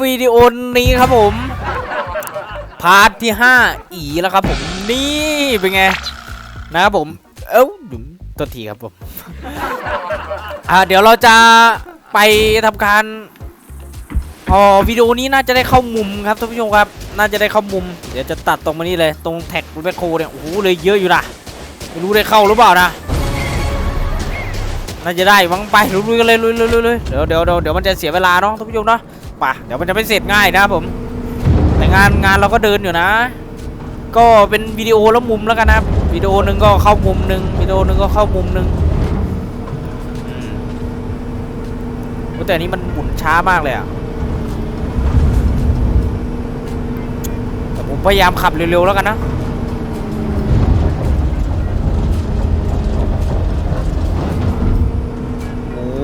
วิดีโอนี้ครับผม พาร์ทที่ 5 อีแล้วครับผมนี่เป็นไง นะครับผม เอ้าดุมตัวทีครับผม อ่าเดี๋ยวเราจะไปทำการอ๋อวิดีโอนี้น่าจะได้เข้ามุมครับท่านผู้ชมครับ น่าจะได้เข้ามุม เดี๋ยวจะตัดตรงมานี่เลย ตรงแท็กแบคโคเนี่ยโอ้โหเลยเยอะอยู่นะไม่รู้ได้เข้าหรือเปล่านะ น่าจะได้มั้งไปลุยกันเลยลุยลุยๆเดี๋ยวเดี๋ยวเดี๋ยวเดี๋ยวมันจะเสียเวลาเนาะท่านผู้ชมเนาะป่ะเดี๋ยวมันจะไม่เสร็จง่ายนะผม แต่งานงานเราก็เดินอยู่นะ ก็เป็นวิดีโอแล้วมุมแล้วกันนะวิดีโอหนึ่งก็เข้ามุมหนึ่งวิดีโอหนึ่งก็เข้ามุมหนึ่งแต่อันนี้มันหมุนช้ามากเลยอะแต่ผมพยายามขับเร็วๆแล้วกันนะ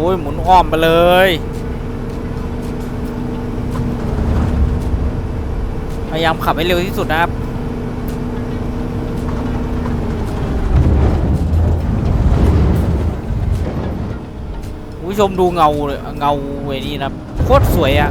อ้ยหมุนอ้อมไปเลย พยายามขับให้เร็วที่สุดนะครับผู้ชมดูเงาเลยเงาเวนี่นะโคตรสวยอะ่ะ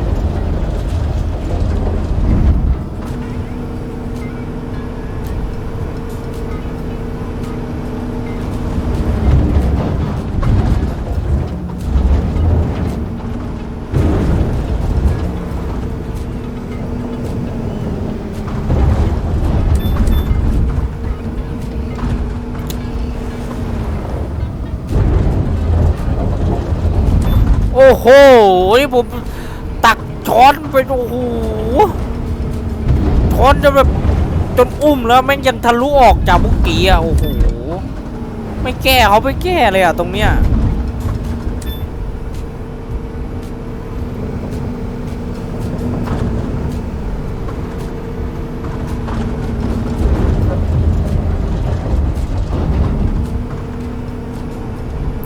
ผมตักช้อนไปโอ้โหช้อนจนแบบจนอุ้มแล้วแม่งยังทะลุออกจากบุกกี้อะโอ้โหไม่แก้เขาไม่แก้เลยอะตรงเนี้ย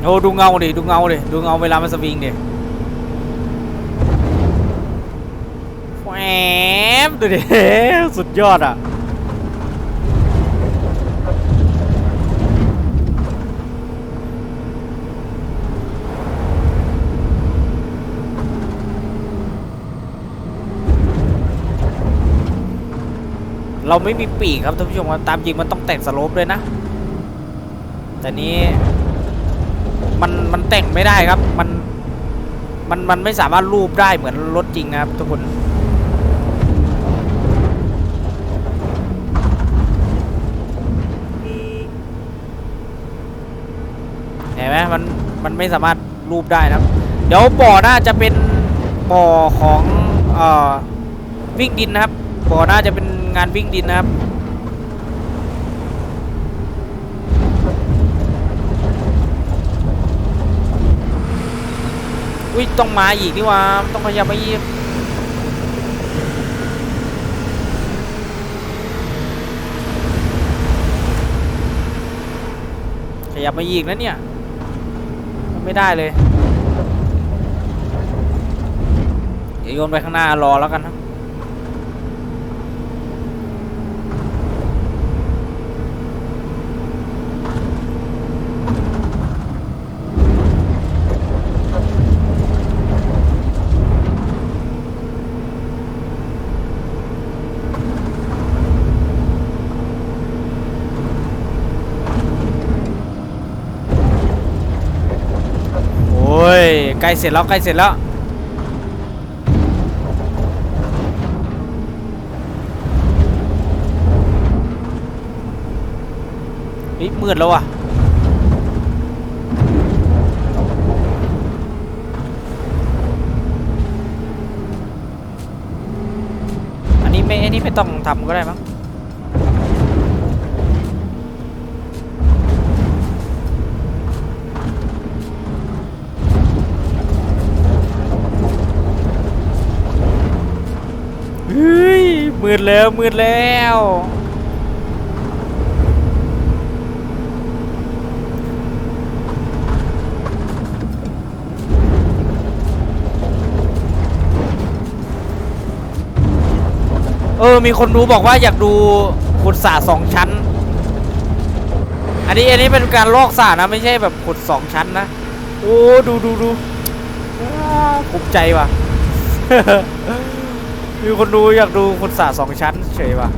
โอ้ดูเงาดิดูเงาดิดูเงาเวลามันสวิงดิแหว บดูดิสุดยอดอะเราไม่มีปีกครับท่านผู้ชมครับตามจริงมันต้องแต่งสโลปด้วยนะ แต่นี้มันมันแต่งไม่ได้ครับ มันมันมันไม่สามารถรูปได้เหมือนรถจริงนะครับทุกคน เห็นไหมมัน มันไม่สามารถรูปได้นะครับ เดี๋ยวบ่อน่าจะเป็นบ่อของอวิ่งดินนะครับบ่อน่าจะเป็นงานวิ่งดินนะครับอุ้ยต้องมาอีกนี่ว่าต้องขยับมาอีกขยับมาอีกนะเนี่ย ไม่ได้เลย เดี๋ยวโยนไปข้างหน้ารอแล้วกันนะโอ้ยใกล้ เสร็จแล้วใกล้เสร็จแล้วเฮ้ยมืดแล้วอะอันนี้ไม่อันนี้ไม่ต้องทำก็ได้มั้ง ดแล้วมืดแล้ว เออ มีคนดูบอกว่าอยากดูขุดสระสองชั้น อันนี้อันนี้เป็นการลอกสระนะ ไม่ใช่แบบขุดสองชั้นนะ โอ้ ดูดูดูภูมิใจว่ะ มีคนดูอยากดูคนสาสองชั้นเฉยป่ะ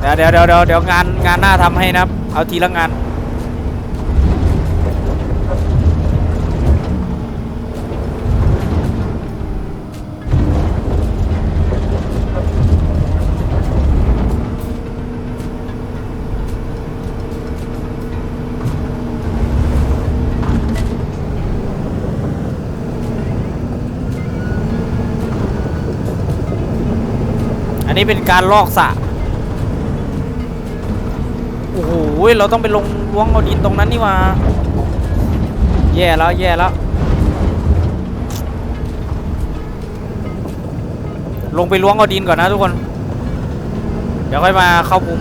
เดี๋ยวเดี๋ยวเดี๋ยวเดี๋ยวงานงานหน้าทำให้นะครับ เอาทีละงาน นี้เป็นการลอกสระโอ้โหเราต้องไปลงล้วงเอาดินตรงนั้นนี่ว่าแย่แล้วแย่แล้ว ลงไปล้วงเอาดินก่อนนะทุกคน เดี๋ยวค่อยมาเข้ามุม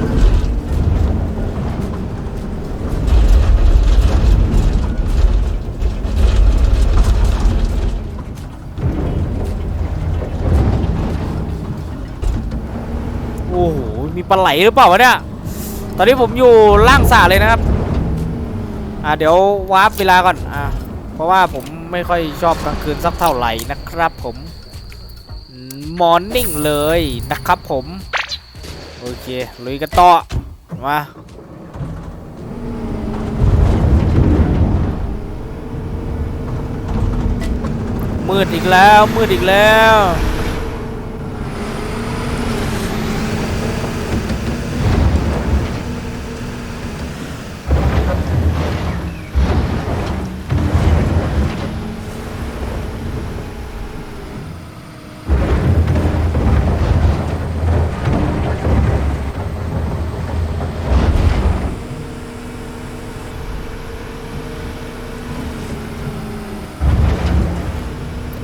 โอ้โห มีปลาไหลหรือเปล่าวะเนี่ย ตอนนี้ผมอยู่ล่างสระเลยนะครับ อ่าเดี๋ยววาร์ปเวลาก่อน อ่า เพราะว่าผมไม่ค่อยชอบกลางคืนสักเท่าไหร่นะครับผม มอร์นิ่งเลยนะครับผม โอเค ลุยกันต่อ มามืดอีกแล้ว มืดอีกแล้ว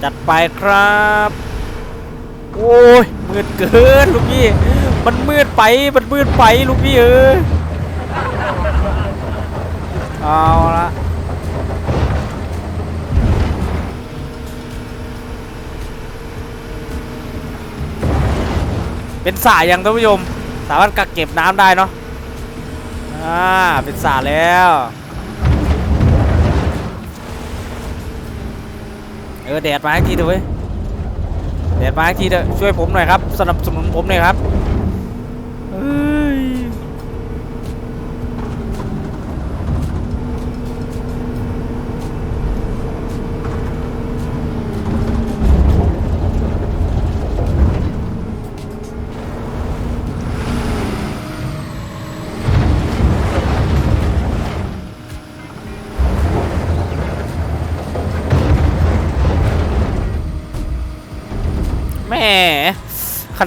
จัดไปครับ โอ้ยมืดเกินลูกพี่ มันมืดไป มันมืดไปลูกพี่เออเอาละเป็นสระยังท่านผู้ชม สามารถกักเก็บน้ำได้เนาะ อ่า เป็นสระแล้ว เออแดดมาอีกทีเถอะเว้ยแดดมาอีกทีเถอะช่วยผมหน่อยครับสนับสนุนผมหน่อยครับ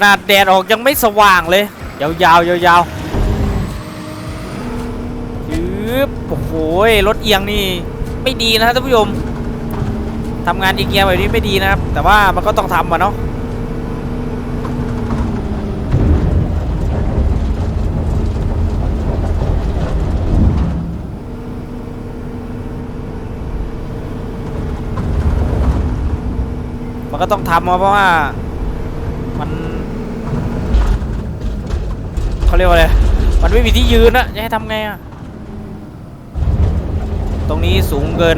นาดแดดออกยังไม่สว่างเลย ยาวๆยาวๆยืบโอ้โหรถเอียงนี่ไม่ดีนะท่านผู้ชมทำงานเอียงๆแบบนี้ไม่ดีนะครับ แต่ว่ามันก็ต้องทำอะเนาะมันก็ต้องทำเพราะว่ามัน เขาเรียกว่าอะไร มันไม่มีที่ยืนอะจะให้ทำไงอะตรงนี้สูงเกิน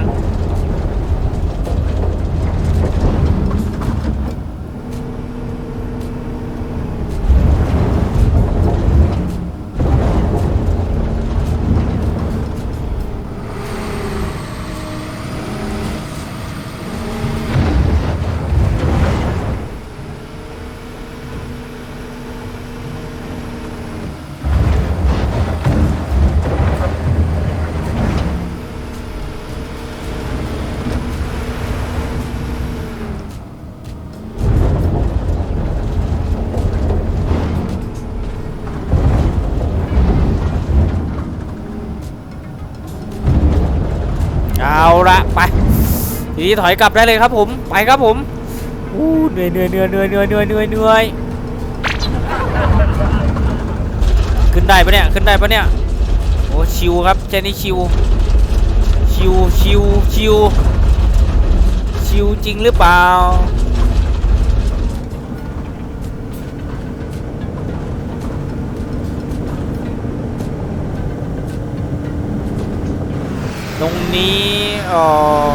ละไป ทีนี้ถอยกลับได้เลยครับผม ไปครับผมอู้เหนื่อยเหนื่อยเหนื่อยเหนื่อยเหนื่อยเหนื่อยเหนื่อยเหนื่อยขึ้นได้ปะเนี่ย ขึ้นได้ปะเนี่ย โอ้ชิวครับแค่นี้ชิว ชิวชิวชิวชิวจริงหรือเปล่า ตรงนี้เออ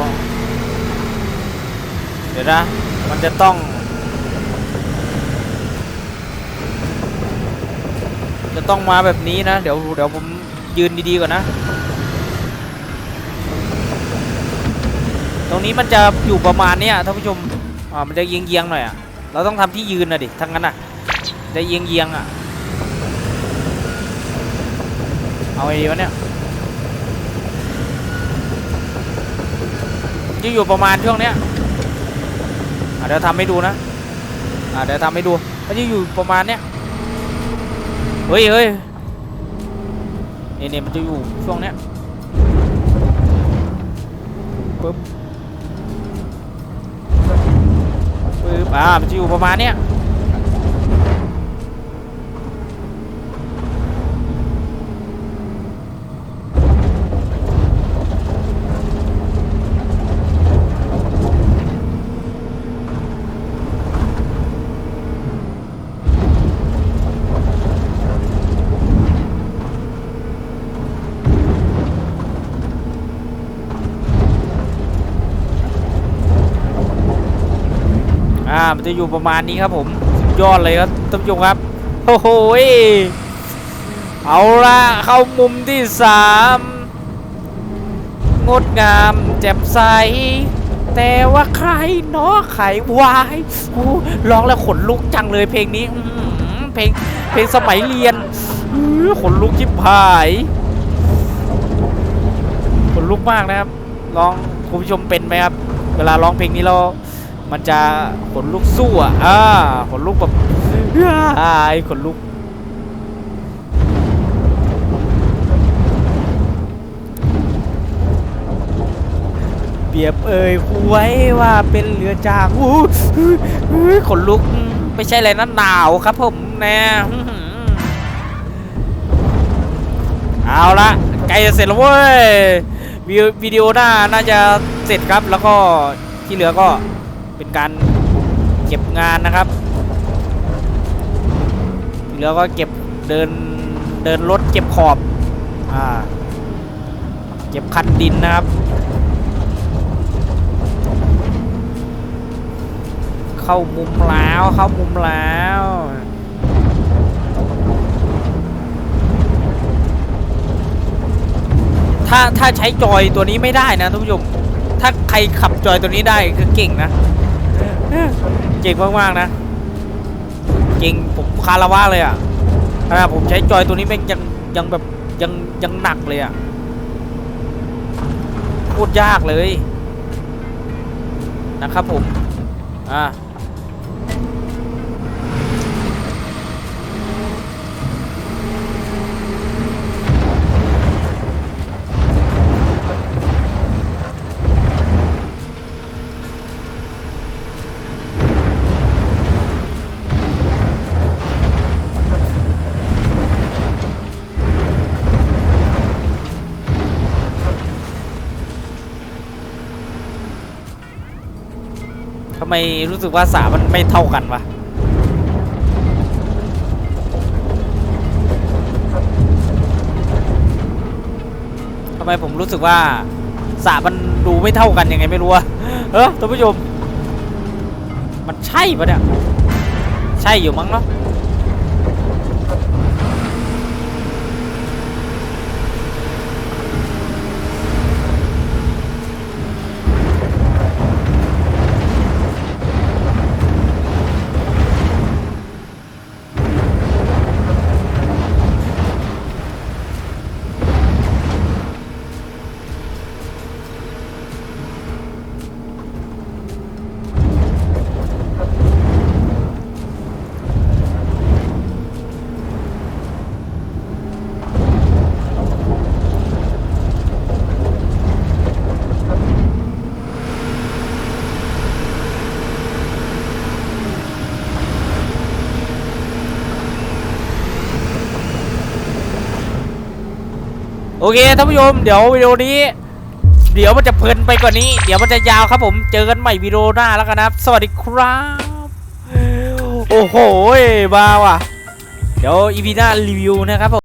เดี๋ยวนะ มันจะต้อง จะต้องมาแบบนี้นะ เดี๋ยวเดี๋ยวผมยืนดีๆก่อนนะ ตรงนี้มันจะอยู่ประมาณเนี้ยท่านผู้ชม อ่า มันจะเยียงๆหน่อยอะ เราต้องทำที่ยืนนะดิ ทั้งนั้นอะ จะเยียงๆอะ เอาไงดีวะเนี่ย จะอยู่ประมาณช่วงเนี้ยเดี๋ยวทำให้ดูนะเดี๋ยวทำให้ดูมันจะอยู่ประมาณเนี้ยเฮ้ยเฮ้ยนี่นี่มันจะอยู่ช่วงเนี้ยปึ๊บปึ๊บอ่ามันจะอยู่ประมาณเนี้ย อ่ามันจะอยู่ประมาณนี้ครับผมยอดเลยครับท่านผู้ชมครับโอ้โหเอาละเข้ามุมที่สามงดงามแจ่มใส แต่ว่าใครเนาะไขวายโอ้ร้องแล้วขนลุกจังเลยเพลงนี้เพลงเพลงสมัยเรียนขนลุกชิบหายขนลุกมากนะครับ ร้องคุณผู้ชมเป็นไหมครับ เวลาร้องเพลงนี้เรา มันจะขนลุกสู้อะอ่าขนลุกแบบอ่าไอ้ขนลุกเปรียบเอ่ยไว้ว่าเป็นเรือจากอู้หขนลุกไม่ใช่อะไรนะหนาวครับผมแน่เอาละใกล้จะเสร็จแล้วเว้ยวิววิดีโอหน้าน่าจะเสร็จครับแล้วก็ที่เหลือก็ เป็นการเก็บงานนะครับที่เหลือก็เก็บเดินเดินรถเก็บขอบอ่าเก็บคันดินนะครับ เข้ามุมแล้วเข้ามุมแล้วถ้าถ้าใช้จอยตัวนี้ไม่ได้นะทุกผู้ชม ถ้าใครขับจอยตัวนี้ได้คือเก่งนะ เจ๋งมากๆนะเจ๋งผมคาราวะเลยอะขนะผมใช้จอยตัวนี้แม่งยังยังแบบยังยังหนักเลยอะโคตรยากเลยนะครับผม อ่าำไมรู้สึกว่าสามันไม่เท่ากันวะทำไมผมรู้สึกว่าสามันดูไม่เท่ากันยังไงไม่รู้อะเออท่านผู้ชม มันใช่ปะเนี่ย ใช่อยู่มั้งเนาะ โอเคท่านผู้ชมเดี๋ยววิดีโอนี้ เดี๋ยวมันจะเพลินไปกว่านี้ เดี๋ยวมันจะยาวครับผมเจอกันใหม่วิดีโอหน้าแล้วกันนะครับ สวัสดีครับ โอ้โหมาว่ะ เดี๋ยวอีพีหน้ารีวิวนะครับผม